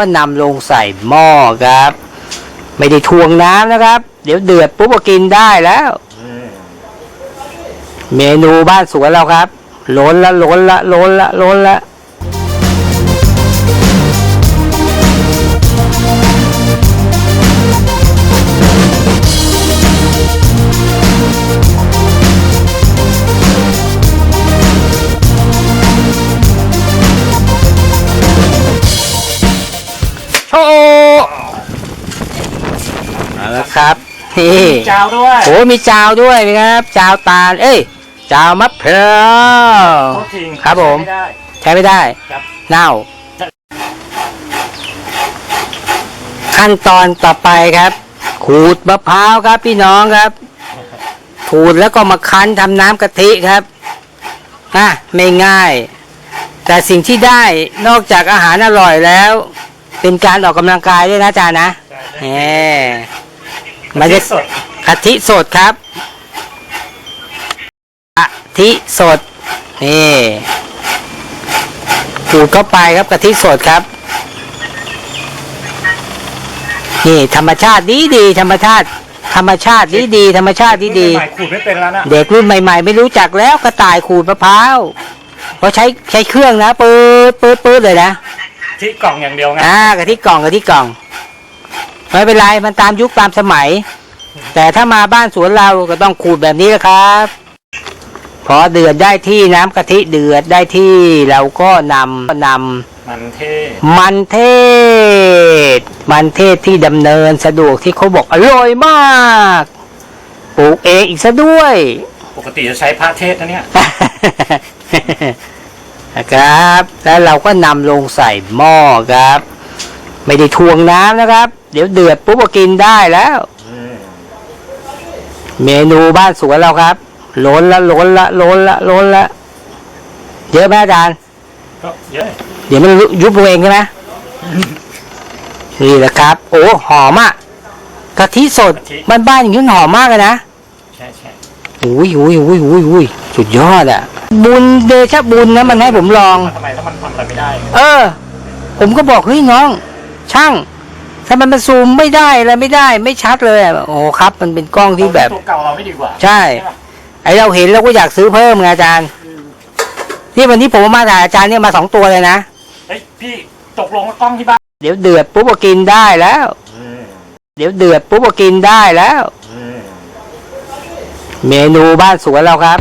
ก็นำลงใส่หม้อครับ ไม่ได้ทวงน้ำนะครับ เดี๋ยวเดือดปุ๊บก็กินได้แล้ว เมนูบ้านสวนเราครับล้นละล้นละล้นละล้นละ เอาละครับนี่เจ้าด้วยโอ้มีจาวด้วยนะครับจาวตาล เอ้ยจาวมะพร้าวโทษทีครับผมไม่ได้ใช้ไม่ได้ครับเน่าขั้นตอนต่อไปครับ ขูดมะพร้าวครับพี่น้องครับ ขูดแล้วก็มาคั้นทำน้ำกะทิครับอะไม่ง่าย แต่สิ่งที่ได้นอกจากอาหารอร่อยแล้ว เป็นการออกกำลังกายด้วยนะอาจารย์นะแหม มันจะสดกะทิสดครับกะทิสดนี่ขูดเข้าไปครับกะทิสดครับ นี่ธรรมชาติดีดีธรรมชาติ ธรรมชาติดีดีธรรมชาติดีดีใหม่ๆขูดไม่เป็นแล้วนะเด็กรุ่นใหม่ ๆ ไม่รู้จักแล้วกระต่ายขูดมะพร้าวเพราะใช้ใช้เครื่องนะปื๊ดปื๊ดปื๊ดเลยนะที่กล่องอย่างเดียวไงอ่ากะทิกล่องกะทิกล่อง ไม่เป็นไรมันตามยุคตามสมัย แต่ถ้ามาบ้านสวนเราก็ต้องขูดแบบนี้แหละครับ พอเดือดได้ที่น้ำกะทิเดือดได้ที่เราก็นำนำมันเท่มันเทศ มันเทศที่ดำเนินสะดวกที่เขาบอกอร่อยมากปลูกเองอีกซะด้วย ปกติจะใช้ผ้าเทศนะเนี่ย นะครับ แล้วเราก็นำลงใส่หม้อครับ ไม่ได้ทวงน้ำนะครับ เดี๋ยวเดือดปุ๊บก็กินได้แล้ว เมนูบ้านสวนเราครับล้นละล้นละล้นละล้นละเยอะไหมอาจารย์ก็เยอะเดี๋ยวมันยุบตัวเองใช่ไหมนี่แหละครับ โอ้หอมอะกะทิสดบ้านๆอย่างนี้หอมมากเลยนะใช่ใช่อุ้ยอุ้ยอุ้ยอุ้ยอุ้ยสุดยอดอะ บุญเดชะบุญนะมันให้ผมลองทำไมแล้วมันทำอะไรไม่ได้ เออ ผมก็บอกเฮ้ยน้อง ช่าง ถ้ามันมาซูมไม่ได้อะไรไม่ได้ ไม่ชัดเลยอะโอ้ครับ มันเป็นกล้องที่แบบ ตัวเก่าเราไม่ดีกว่าใช่ ปะไอเราเห็นเราก็อยากซื้อเพิ่มไงอาจารย์นี่วันนี้ผมเอามาถ่ายอาจารย์เนี่ยมาสองตัวเลยนะ เฮ้ยพี่ตกลงว่ากล้องที่บ้านเดี๋ยวเดือดปุ๊บก็กินได้แล้ว เดี๋ยวเดือดปุ๊บก็กินได้แล้ว เมนูบ้านสวนเราครับ